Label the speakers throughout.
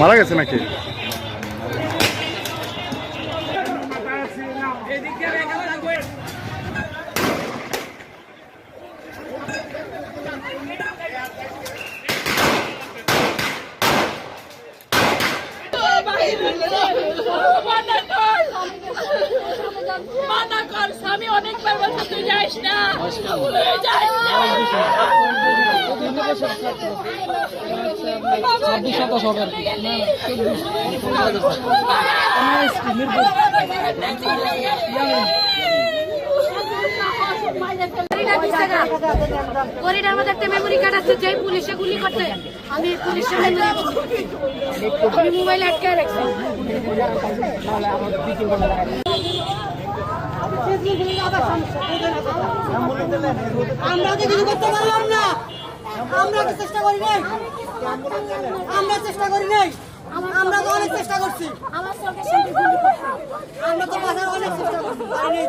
Speaker 1: মারা গেছে নাকি?
Speaker 2: মানা কর স্বামী অনেকবার বলছে তুই যাইস না। তুই যাইস না।
Speaker 3: আমরা তো কিছু করতে পারলাম না। আমরা তো চেষ্টা করি নাই। আমরা চেষ্টা করি নাই। আমরা তো অনেক চেষ্টা করছি।
Speaker 2: আমার
Speaker 3: তো বাসায় অনেক চেষ্টা করছি। পারি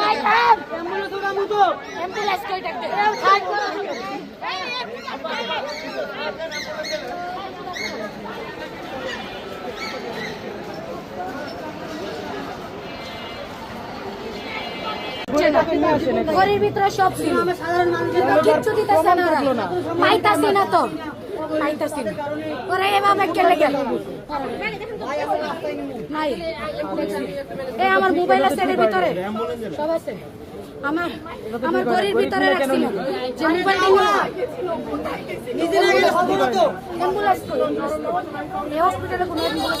Speaker 3: নাই তো
Speaker 2: অ্যাম্বুলেন্স ঘরের ভিতরে সব ছিল।
Speaker 3: সাধারণ মানুষের
Speaker 2: কিচ্ছু দিতেছে না। পাইতাছি না তো। পাইতাছি না। ওরা এভাবে কেলে গেল। নাই। এ আমার মোবাইল আছে এর ভিতরে। সব আছে। আমার আমার ঘরের ভিতরে রাখছিল। যে মোবাইল
Speaker 3: নিজেরা গেলে। হবে না তো।
Speaker 2: অ্যাম্বুলেন্স কই এই হসপিটালে কোনো অ্যাম্বুলেন্স